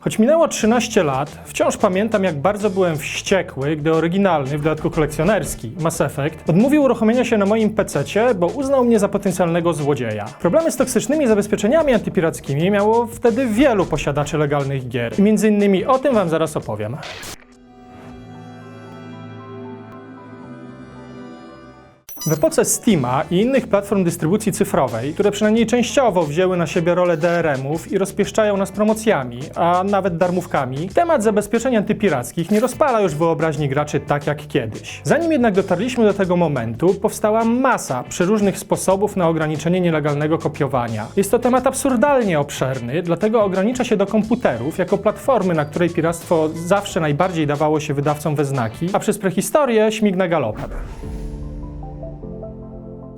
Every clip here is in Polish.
Choć minęło 13 lat, wciąż pamiętam jak bardzo byłem wściekły, gdy oryginalny, w dodatku kolekcjonerski, Mass Effect odmówił uruchomienia się na moim PC-cie, bo uznał mnie za potencjalnego złodzieja. Problemy z toksycznymi zabezpieczeniami antypirackimi miało wtedy wielu posiadaczy legalnych gier. I między innymi o tym wam zaraz opowiem. W epoce Steama i innych platform dystrybucji cyfrowej, które przynajmniej częściowo wzięły na siebie rolę DRM-ów i rozpieszczają nas promocjami, a nawet darmówkami, temat zabezpieczeń antypirackich nie rozpala już wyobraźni graczy tak jak kiedyś. Zanim jednak dotarliśmy do tego momentu, powstała masa przeróżnych sposobów na ograniczenie nielegalnego kopiowania. Jest to temat absurdalnie obszerny, dlatego ogranicza się do komputerów jako platformy, na której piractwo zawsze najbardziej dawało się wydawcom we znaki, a przez prehistorię śmignę galopem.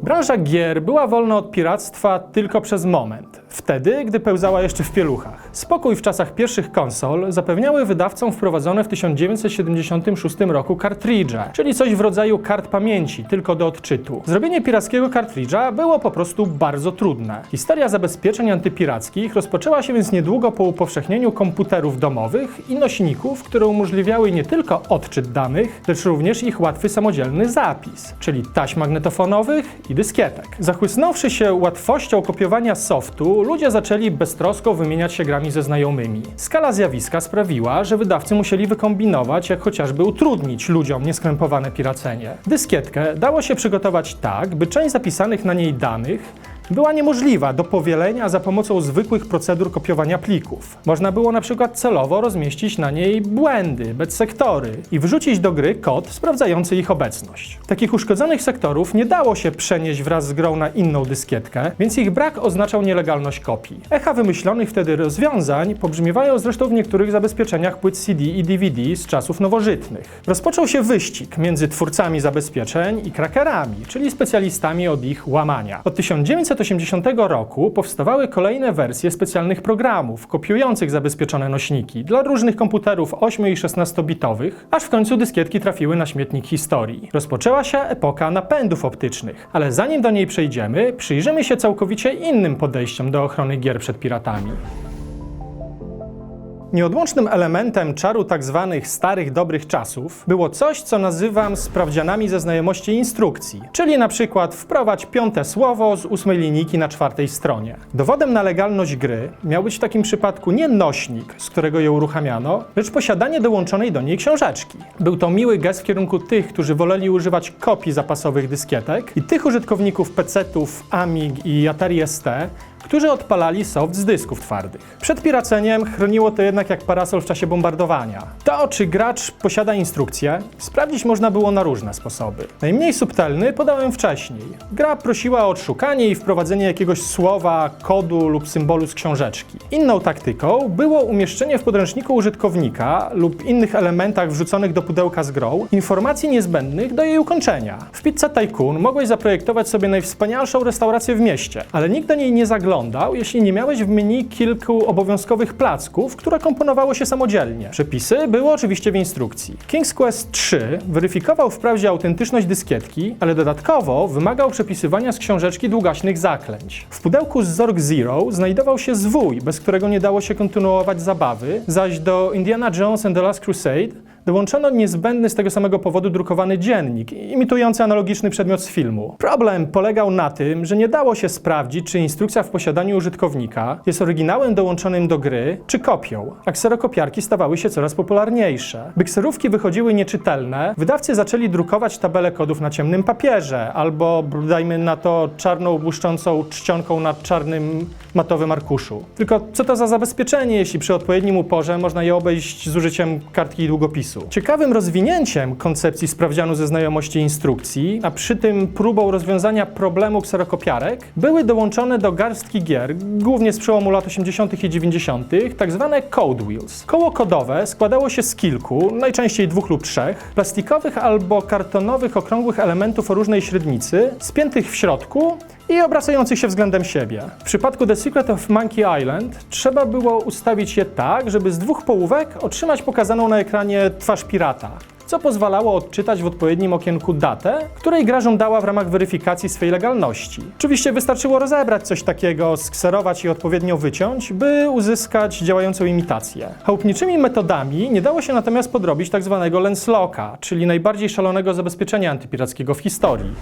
Branża gier była wolna od piractwa tylko przez moment. Wtedy, gdy pełzała jeszcze w pieluchach. Spokój w czasach pierwszych konsol zapewniały wydawcom wprowadzone w 1976 roku kartridże, czyli coś w rodzaju kart pamięci, tylko do odczytu. Zrobienie pirackiego kartridża było po prostu bardzo trudne. Historia zabezpieczeń antypirackich rozpoczęła się więc niedługo po upowszechnieniu komputerów domowych i nośników, które umożliwiały nie tylko odczyt danych, lecz również ich łatwy samodzielny zapis, czyli taśm magnetofonowych i dyskietek. Zachłysnąwszy się łatwością kopiowania softu, ludzie zaczęli beztrosko wymieniać się grami ze znajomymi. Skala zjawiska sprawiła, że wydawcy musieli wykombinować, jak chociażby utrudnić ludziom nieskrępowane piracenie. Dyskietkę dało się przygotować tak, by część zapisanych na niej danych była niemożliwa do powielenia za pomocą zwykłych procedur kopiowania plików. Można było na przykład celowo rozmieścić na niej błędy, sektory i wrzucić do gry kod sprawdzający ich obecność. Takich uszkodzonych sektorów nie dało się przenieść wraz z grą na inną dyskietkę, więc ich brak oznaczał nielegalność kopii. Echa wymyślonych wtedy rozwiązań pobrzmiewają zresztą w niektórych zabezpieczeniach płyt CD i DVD z czasów nowożytnych. Rozpoczął się wyścig między twórcami zabezpieczeń i krakerami, czyli specjalistami od ich łamania. Od 1980 roku powstawały kolejne wersje specjalnych programów kopiujących zabezpieczone nośniki dla różnych komputerów 8 i 16-bitowych, aż w końcu dyskietki trafiły na śmietnik historii. Rozpoczęła się epoka napędów optycznych, ale zanim do niej przejdziemy, przyjrzymy się całkowicie innym podejściom do ochrony gier przed piratami. Nieodłącznym elementem czaru tak zwanych starych dobrych czasów było coś, co nazywam sprawdzianami ze znajomości instrukcji, czyli na przykład wprowadź piąte słowo z ósmej linijki na czwartej stronie. Dowodem na legalność gry miał być w takim przypadku nie nośnik, z którego je uruchamiano, lecz posiadanie dołączonej do niej książeczki. Był to miły gest w kierunku tych, którzy woleli używać kopii zapasowych dyskietek i tych użytkowników PC-ów, Amig i Atari ST, którzy odpalali soft z dysków twardych. Przed piraceniem chroniło to jednak jak parasol w czasie bombardowania. To, czy gracz posiada instrukcję, sprawdzić można było na różne sposoby. Najmniej subtelny podałem wcześniej. Gra prosiła o odszukanie i wprowadzenie jakiegoś słowa, kodu lub symbolu z książeczki. Inną taktyką było umieszczenie w podręczniku użytkownika lub innych elementach wrzuconych do pudełka z grą informacji niezbędnych do jej ukończenia. W Pizza Tycoon mogłeś zaprojektować sobie najwspanialszą restaurację w mieście, ale nikt do niej nie zaglądał, jeśli nie miałeś w menu kilku obowiązkowych placków, które komponowało się samodzielnie. Przepisy były oczywiście w instrukcji. King's Quest 3 weryfikował wprawdzie autentyczność dyskietki, ale dodatkowo wymagał przepisywania z książeczki długaśnych zaklęć. W pudełku z Zorg Zero znajdował się zwój, bez którego nie dało się kontynuować zabawy, zaś do Indiana Jones and the Last Crusade dołączono niezbędny z tego samego powodu drukowany dziennik, imitujący analogiczny przedmiot z filmu. Problem polegał na tym, że nie dało się sprawdzić, czy instrukcja w posiadaniu użytkownika jest oryginałem dołączonym do gry, czy kopią, a kserokopiarki stawały się coraz popularniejsze. By kserówki wychodziły nieczytelne, wydawcy zaczęli drukować tabele kodów na ciemnym papierze, albo dajmy na to czarną błyszczącą czcionką na czarnym matowym arkuszu. Tylko co to za zabezpieczenie, jeśli przy odpowiednim uporze można je obejść z użyciem kartki i długopisu? Ciekawym rozwinięciem koncepcji sprawdzianu ze znajomości instrukcji, a przy tym próbą rozwiązania problemu kserokopiarek, były dołączone do garstki gier, głównie z przełomu lat 80. i 90., tak zwane code wheels. Koło kodowe składało się z kilku, najczęściej dwóch lub trzech, plastikowych albo kartonowych okrągłych elementów o różnej średnicy, spiętych w środku i obracających się względem siebie. W przypadku The Secret of Monkey Island trzeba było ustawić je tak, żeby z dwóch połówek otrzymać pokazaną na ekranie twarz pirata. co pozwalało odczytać w odpowiednim okienku datę, której gra żądała w ramach weryfikacji swej legalności. Oczywiście wystarczyło rozebrać coś takiego, skserować i odpowiednio wyciąć, by uzyskać działającą imitację. Chałupniczymi metodami nie dało się natomiast podrobić tzw. lenslocka, czyli najbardziej szalonego zabezpieczenia antypirackiego w historii.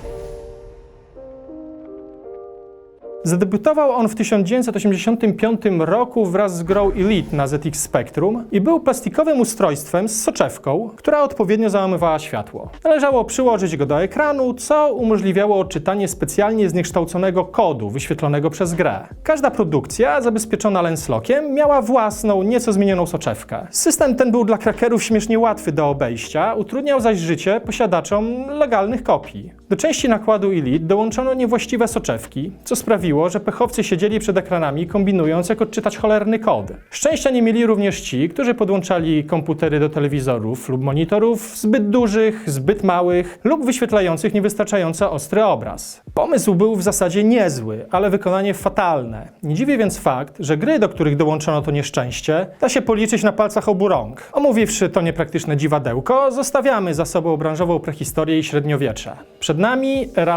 Zadebiutował on w 1985 roku wraz z grą Elite na ZX Spectrum i był plastikowym ustrojstwem z soczewką, która odpowiednio załamywała światło. Należało przyłożyć go do ekranu, co umożliwiało odczytanie specjalnie zniekształconego kodu wyświetlonego przez grę. Każda produkcja zabezpieczona lenslockiem miała własną, nieco zmienioną soczewkę. System ten był dla krakerów śmiesznie łatwy do obejścia, utrudniał zaś życie posiadaczom legalnych kopii. Do części nakładu Elite dołączono niewłaściwe soczewki, co sprawiło, że pechowcy siedzieli przed ekranami kombinując jak odczytać cholerny kod. Szczęścia nie mieli również ci, którzy podłączali komputery do telewizorów lub monitorów zbyt dużych, zbyt małych lub wyświetlających niewystarczająco ostry obraz. Pomysł był w zasadzie niezły, ale wykonanie fatalne. Nie dziwi więc fakt, że gry, do których dołączono to nieszczęście, da się policzyć na palcach obu rąk. Omówiwszy to niepraktyczne dziwadełko, zostawiamy za sobą branżową prehistorię i średniowiecze. Przed nami era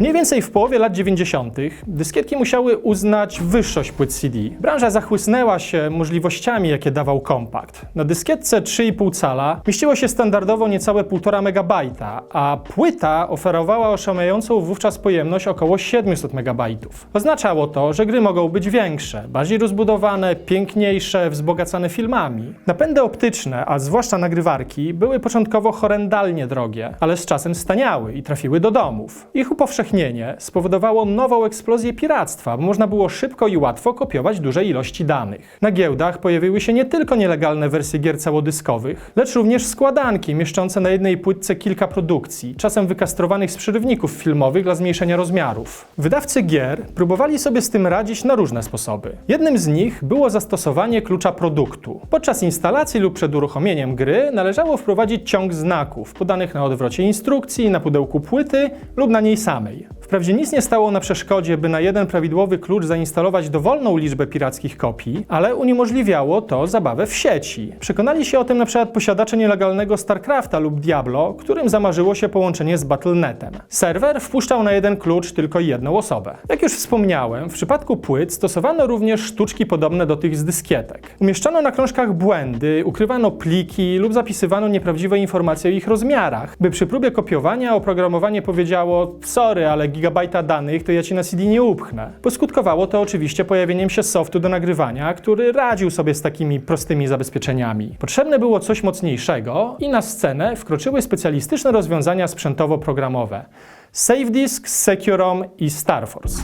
Mniej więcej w połowie lat 90. dyskietki musiały uznać wyższość płyt CD. Branża zachłysnęła się możliwościami, jakie dawał kompakt. Na dyskietce 3,5 cala mieściło się standardowo niecałe 1,5 MB, a płyta oferowała oszałamiającą wówczas pojemność około 700 MB. Oznaczało to, że gry mogą być większe, bardziej rozbudowane, piękniejsze, wzbogacane filmami. Napędy optyczne, a zwłaszcza nagrywarki, były początkowo horrendalnie drogie, ale z czasem staniały i trafiły do domów. Ich upowszechnienie spowodowało nową eksplozję piractwa, bo można było szybko i łatwo kopiować duże ilości danych. Na giełdach pojawiły się nie tylko nielegalne wersje gier całodyskowych, lecz również składanki mieszczące na jednej płytce kilka produkcji, czasem wykastrowanych z przerywników filmowych dla zmniejszenia rozmiarów. Wydawcy gier próbowali sobie z tym radzić na różne sposoby. Jednym z nich było zastosowanie klucza produktu. Podczas instalacji lub przed uruchomieniem gry należało wprowadzić ciąg znaków podanych na odwrocie instrukcji, na pudełku płyty lub na niej samej. Wprawdzie nic nie stało na przeszkodzie, by na jeden prawidłowy klucz zainstalować dowolną liczbę pirackich kopii, ale uniemożliwiało to zabawę w sieci. Przekonali się o tym na przykład posiadacze nielegalnego StarCrafta lub Diablo, którym zamarzyło się połączenie z Battle.netem. Serwer wpuszczał na jeden klucz tylko jedną osobę. Jak już wspomniałem, w przypadku płyt stosowano również sztuczki podobne do tych z dyskietek. Umieszczano na krążkach błędy, ukrywano pliki lub zapisywano nieprawdziwe informacje o ich rozmiarach, by przy próbie kopiowania oprogramowanie powiedziało sorry, ale gigabajta danych to ja ci na CD nie upchnę. Poskutkowało to oczywiście pojawieniem się softu do nagrywania, który radził sobie z takimi prostymi zabezpieczeniami. Potrzebne było coś mocniejszego i na scenę wkroczyły specjalistyczne rozwiązania sprzętowo-programowe. SafeDisk, Securom i Starforce.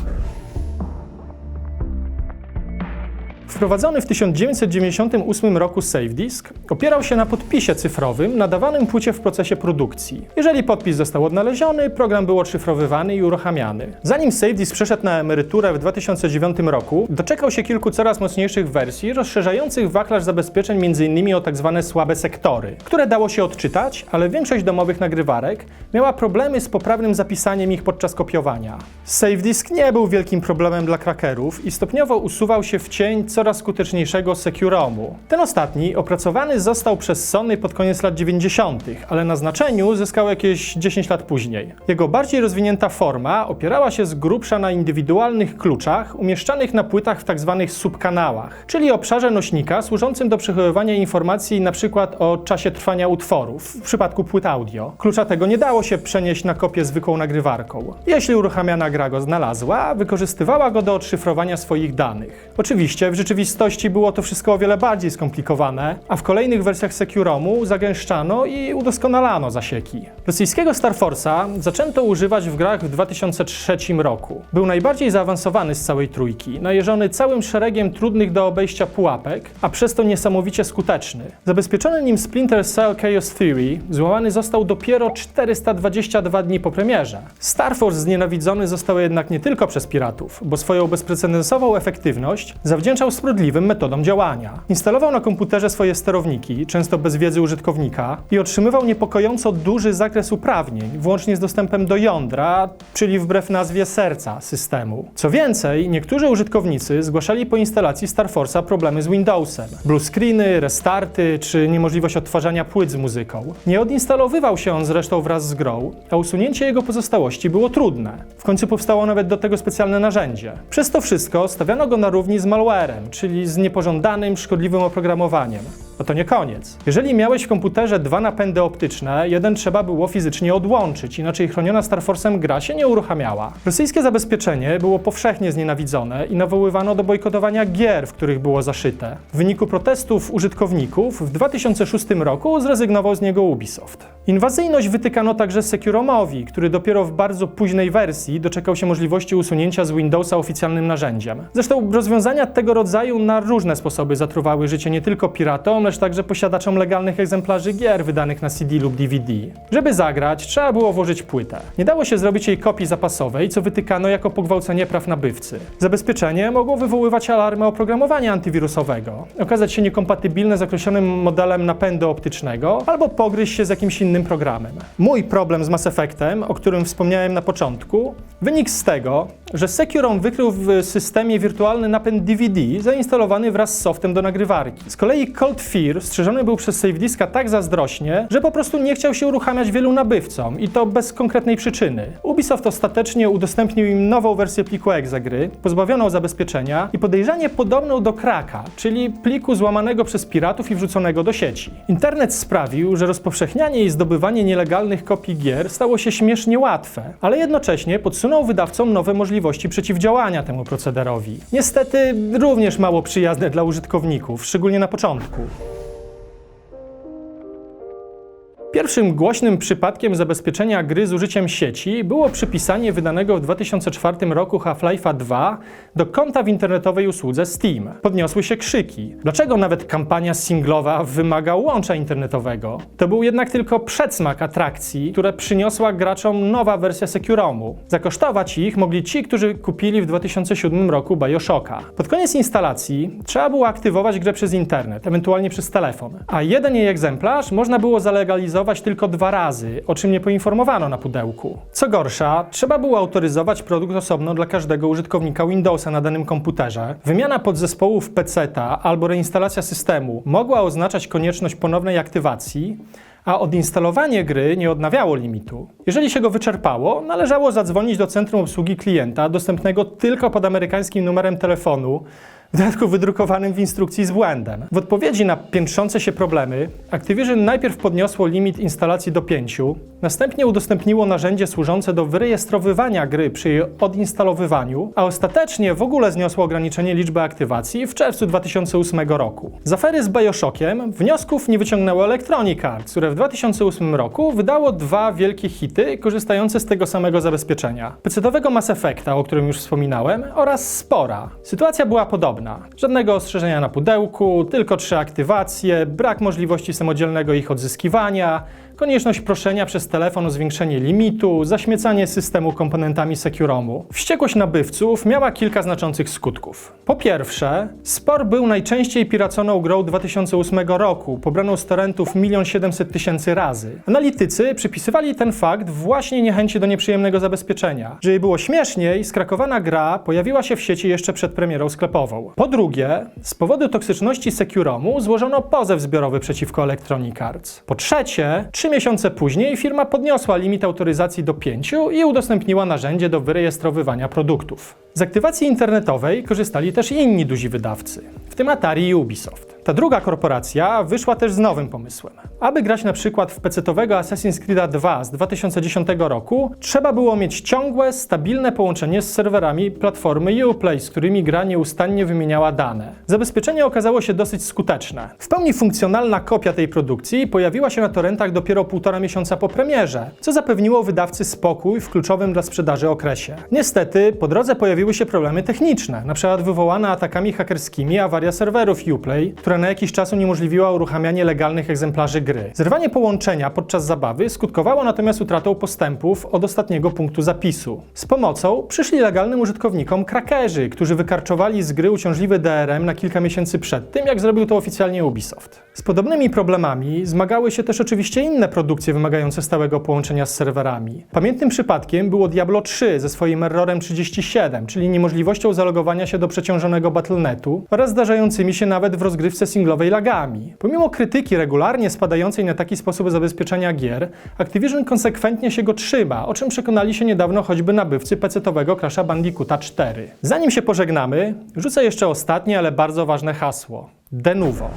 Wprowadzony w 1998 roku SafeDisk opierał się na podpisie cyfrowym nadawanym płycie w procesie produkcji. Jeżeli podpis został odnaleziony, program był odszyfrowywany i uruchamiany. Zanim SafeDisk przeszedł na emeryturę w 2009 roku, doczekał się kilku coraz mocniejszych wersji rozszerzających wachlarz zabezpieczeń m.in. o tzw. Tak słabe sektory, które dało się odczytać, ale większość domowych nagrywarek miała problemy z poprawnym zapisaniem ich podczas kopiowania. SafeDisk nie był wielkim problemem dla krakerów i stopniowo usuwał się w cień coraz skuteczniejszego Securomu. Ten ostatni opracowany został przez Sony pod koniec lat 90., ale na znaczeniu zyskał jakieś 10 lat później. Jego bardziej rozwinięta forma opierała się z grubsza na indywidualnych kluczach umieszczanych na płytach w tzw. subkanałach, czyli obszarze nośnika służącym do przechowywania informacji np. o czasie trwania utworów, w przypadku płyt audio. Klucza tego nie dało się przenieść na kopię zwykłą nagrywarką. Jeśli uruchamiana gra go znalazła, wykorzystywała go do odszyfrowania swoich danych. Oczywiście w rzeczywistości było to wszystko o wiele bardziej skomplikowane, a w kolejnych wersjach Securomu zagęszczano i udoskonalano zasieki. Rosyjskiego Starforce'a zaczęto używać w grach w 2003 roku. Był najbardziej zaawansowany z całej trójki, najeżony całym szeregiem trudnych do obejścia pułapek, a przez to niesamowicie skuteczny. Zabezpieczony nim Splinter Cell Chaos Theory złamany został dopiero 422 dni po premierze. Star Force znienawidzony został jednak nie tylko przez piratów, bo swoją bezprecedensową efektywność zawdzięczał rozprodliwym metodom działania. Instalował na komputerze swoje sterowniki, często bez wiedzy użytkownika, i otrzymywał niepokojąco duży zakres uprawnień, włącznie z dostępem do jądra, czyli wbrew nazwie serca systemu. Co więcej, niektórzy użytkownicy zgłaszali po instalacji StarForce'a problemy z Windowsem. Blue screeny, restarty czy niemożliwość odtwarzania płyt z muzyką. Nie odinstalowywał się on zresztą wraz z grą, a usunięcie jego pozostałości było trudne. W końcu powstało nawet do tego specjalne narzędzie. Przez to wszystko stawiano go na równi z malwarem, czyli z niepożądanym, szkodliwym oprogramowaniem. No to nie koniec. Jeżeli miałeś w komputerze dwa napędy optyczne, jeden trzeba było fizycznie odłączyć, inaczej chroniona StarForce'em gra się nie uruchamiała. Rosyjskie zabezpieczenie było powszechnie znienawidzone i nawoływano do bojkotowania gier, w których było zaszyte. W wyniku protestów użytkowników w 2006 roku zrezygnował z niego Ubisoft. Inwazyjność wytykano także Securomowi, który dopiero w bardzo późnej wersji doczekał się możliwości usunięcia z Windowsa oficjalnym narzędziem. Zresztą rozwiązania tego rodzaju na różne sposoby zatruwały życie nie tylko piratom, lecz także posiadaczom legalnych egzemplarzy gier wydanych na CD lub DVD. Żeby zagrać, trzeba było włożyć płytę. Nie dało się zrobić jej kopii zapasowej, co wytykano jako pogwałcenie praw nabywcy. Zabezpieczenie mogło wywoływać alarmy oprogramowania antywirusowego, okazać się niekompatybilne z określonym modelem napędu optycznego, albo pogryźć się z jakimś innym programem. Mój problem z Mass Effectem, o którym wspomniałem na początku, wynikł z tego, że Securom wykrył w systemie wirtualny napęd DVD zainstalowany wraz z softem do nagrywarki. Z kolei Cold Fear strzeżony był przez save diska tak zazdrośnie, że po prostu nie chciał się uruchamiać wielu nabywcom i to bez konkretnej przyczyny. Ubisoft ostatecznie udostępnił im nową wersję pliku exe gry, pozbawioną zabezpieczenia i podejrzanie podobną do kraka, czyli pliku złamanego przez piratów i wrzuconego do sieci. Internet sprawił, że rozpowszechnianie i zdobywanie nielegalnych kopii gier stało się śmiesznie łatwe, ale jednocześnie podsunął wydawcom nowe możliwości przeciwdziałania temu procederowi. Niestety również mało przyjazne dla użytkowników, szczególnie na początku. Pierwszym głośnym przypadkiem zabezpieczenia gry z użyciem sieci było przypisanie wydanego w 2004 roku Half-Life'a 2 do konta w internetowej usłudze Steam. Podniosły się krzyki. Dlaczego nawet kampania singlowa wymaga łącza internetowego? To był jednak tylko przedsmak atrakcji, które przyniosła graczom nowa wersja Securomu. Zakosztować ich mogli ci, którzy kupili w 2007 roku Bioshocka. Pod koniec instalacji trzeba było aktywować grę przez internet, ewentualnie przez telefon, a jeden jej egzemplarz można było zalegalizować tylko dwa razy, o czym nie poinformowano na pudełku. Co gorsza, trzeba było autoryzować produkt osobno dla każdego użytkownika Windowsa na danym komputerze. Wymiana podzespołów PC-ta albo reinstalacja systemu mogła oznaczać konieczność ponownej aktywacji, a odinstalowanie gry nie odnawiało limitu. Jeżeli się go wyczerpało, należało zadzwonić do centrum obsługi klienta, dostępnego tylko pod amerykańskim numerem telefonu, w dodatku wydrukowanym w instrukcji z błędem. W odpowiedzi na piętrzące się problemy, Activision najpierw podniosło limit instalacji do 5, następnie udostępniło narzędzie służące do wyrejestrowywania gry przy jej odinstalowywaniu, a ostatecznie w ogóle zniosło ograniczenie liczby aktywacji w czerwcu 2008 roku. Z afery z Bioshockiem wniosków nie wyciągnęło Electronic Arts, które w 2008 roku wydało dwa wielkie hity korzystające z tego samego zabezpieczenia. PC-owego Mass Effecta, o którym już wspominałem, oraz Spora. Sytuacja była podobna. Żadnego ostrzeżenia na pudełku, tylko trzy aktywacje, brak możliwości samodzielnego ich odzyskiwania, konieczność proszenia przez telefon o zwiększenie limitu, zaśmiecanie systemu komponentami Securomu. Wściekłość nabywców miała kilka znaczących skutków. Po pierwsze, Spor był najczęściej piraconą grą 2008 roku, pobraną z torrentów 1 700 tysięcy razy. Analitycy przypisywali ten fakt właśnie niechęci do nieprzyjemnego zabezpieczenia. Żeby było śmieszniej, skrakowana gra pojawiła się w sieci jeszcze przed premierą sklepową. Po drugie, z powodu toksyczności Securomu złożono pozew zbiorowy przeciwko Electronic Arts. Po trzecie, Trzy miesiące później firma podniosła limit autoryzacji do 5 i udostępniła narzędzie do wyrejestrowywania produktów. Z aktywacji internetowej korzystali też inni duzi wydawcy, w tym Atari i Ubisoft. Ta druga korporacja wyszła też z nowym pomysłem. Aby grać na przykład w PC-owego Assassin's Creed 2 z 2010 roku, trzeba było mieć ciągłe, stabilne połączenie z serwerami platformy Uplay, z którymi gra nieustannie wymieniała dane. Zabezpieczenie okazało się dosyć skuteczne. W pełni funkcjonalna kopia tej produkcji pojawiła się na torrentach dopiero półtora miesiąca po premierze, co zapewniło wydawcy spokój w kluczowym dla sprzedaży okresie. Niestety, po drodze pojawiły się problemy techniczne, np. wywołana atakami hakerskimi awaria serwerów Uplay, która która na jakiś czas uniemożliwiła uruchamianie legalnych egzemplarzy gry. Zerwanie połączenia podczas zabawy skutkowało natomiast utratą postępów od ostatniego punktu zapisu. Z pomocą przyszli legalnym użytkownikom krakerzy, którzy wykarczowali z gry uciążliwy DRM na kilka miesięcy przed tym, jak zrobił to oficjalnie Ubisoft. Z podobnymi problemami zmagały się też oczywiście inne produkcje wymagające stałego połączenia z serwerami. Pamiętnym przypadkiem było Diablo 3 ze swoim errorem 37, czyli niemożliwością zalogowania się do przeciążonego Battle.netu oraz zdarzającymi się nawet w rozgrywce singlowej lagami. Pomimo krytyki regularnie spadającej na taki sposób zabezpieczenia gier, Activision konsekwentnie się go trzyma, o czym przekonali się niedawno choćby nabywcy pecetowego Crash'a Bandicoota 4. Zanim się pożegnamy, rzucę jeszcze ostatnie, ale bardzo ważne hasło. Denuvo.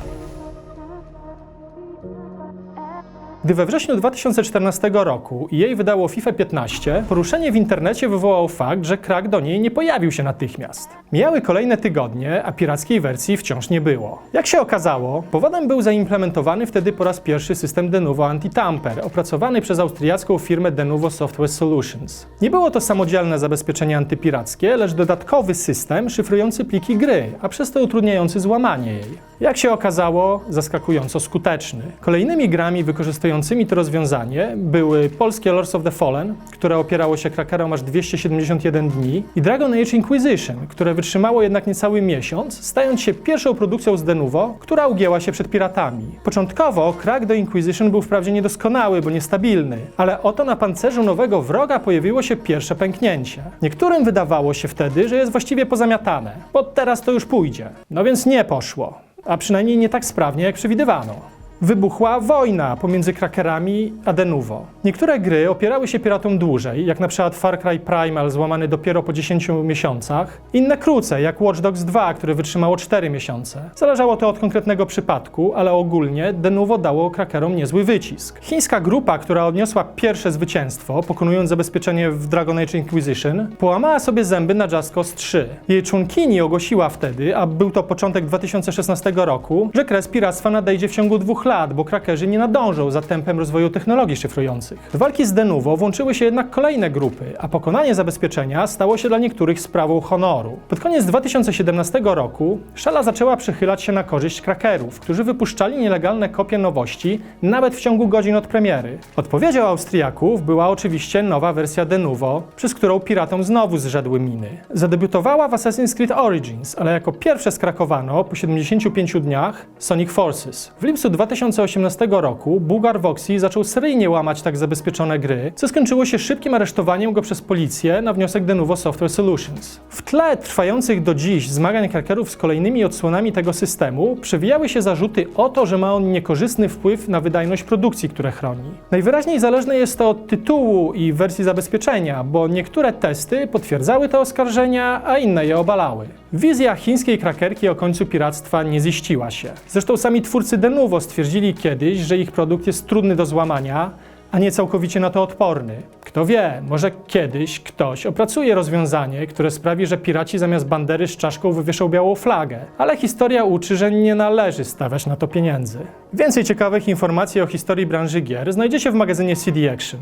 Gdy we wrześniu 2014 roku EA wydało FIFA 15, poruszenie w internecie wywołał fakt, że krak do niej nie pojawił się natychmiast. Mijały kolejne tygodnie, a pirackiej wersji wciąż nie było. Jak się okazało, powodem był zaimplementowany wtedy po raz pierwszy system Denuvo Anti-Tamper, opracowany przez austriacką firmę Denuvo Software Solutions. Nie było to samodzielne zabezpieczenie antypirackie, lecz dodatkowy system szyfrujący pliki gry, a przez to utrudniający złamanie jej. Jak się okazało, zaskakująco skuteczny. Kolejnymi grami wykorzystującymi to rozwiązanie były polskie Lords of the Fallen, które opierało się krakerom aż 271 dni, i Dragon Age Inquisition, które wytrzymało jednak niecały miesiąc, stając się pierwszą produkcją z Denuvo, która ugięła się przed piratami. Początkowo krak do Inquisition był wprawdzie niedoskonały, bo niestabilny, ale oto na pancerzu nowego wroga pojawiło się pierwsze pęknięcie. Niektórym wydawało się wtedy, że jest właściwie pozamiatane, bo teraz to już pójdzie. No więc nie poszło a przynajmniej nie tak sprawnie, jak przewidywano. Wybuchła wojna pomiędzy krakerami a Denuvo. Niektóre gry opierały się piratom dłużej, jak na przykład Far Cry Primal złamany dopiero po 10 miesiącach, inne krócej, jak Watch Dogs 2, które wytrzymało 4 miesiące. Zależało to od konkretnego przypadku, ale ogólnie Denuvo dało krakerom niezły wycisk. Chińska grupa, która odniosła pierwsze zwycięstwo, pokonując zabezpieczenie w Dragon Age Inquisition, połamała sobie zęby na Just Cause 3. Jej członkini ogłosiła wtedy, a był to początek 2016 roku, że kres piractwa nadejdzie w ciągu dwóch lat, bo krakerzy nie nadążą za tempem rozwoju technologii szyfrujących. Do walki z Denuvo włączyły się jednak kolejne grupy, a pokonanie zabezpieczenia stało się dla niektórych sprawą honoru. Pod koniec 2017 roku szala zaczęła przychylać się na korzyść krakerów, którzy wypuszczali nielegalne kopie nowości nawet w ciągu godzin od premiery. Odpowiedzią Austriaków była oczywiście nowa wersja Denuvo, przez którą piratom znowu zrzedły miny. Zadebiutowała w Assassin's Creed Origins, ale jako pierwsze skrakowano po 75 dniach Sonic Forces. W lipcu 2018 roku Bułgar Voxy zaczął seryjnie łamać tak zabezpieczone gry, co skończyło się szybkim aresztowaniem go przez policję na wniosek Denuvo Software Solutions. W tle trwających do dziś zmagań krakerów z kolejnymi odsłonami tego systemu przewijały się zarzuty o to, że ma on niekorzystny wpływ na wydajność produkcji, które chroni. Najwyraźniej zależne jest to od tytułu i wersji zabezpieczenia, bo niektóre testy potwierdzały te oskarżenia, a inne je obalały. Wizja chińskiej krakerki o końcu piractwa nie ziściła się. Zresztą sami twórcy Denuvo stwierdzili kiedyś, że ich produkt jest trudny do złamania, a nie całkowicie na to odporny. Kto wie, może kiedyś ktoś opracuje rozwiązanie, które sprawi, że piraci zamiast bandery z czaszką wywieszą białą flagę. Ale historia uczy, że nie należy stawiać na to pieniędzy. Więcej ciekawych informacji o historii branży gier znajdziecie w magazynie CD Action.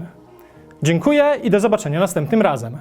Dziękuję i do zobaczenia następnym razem.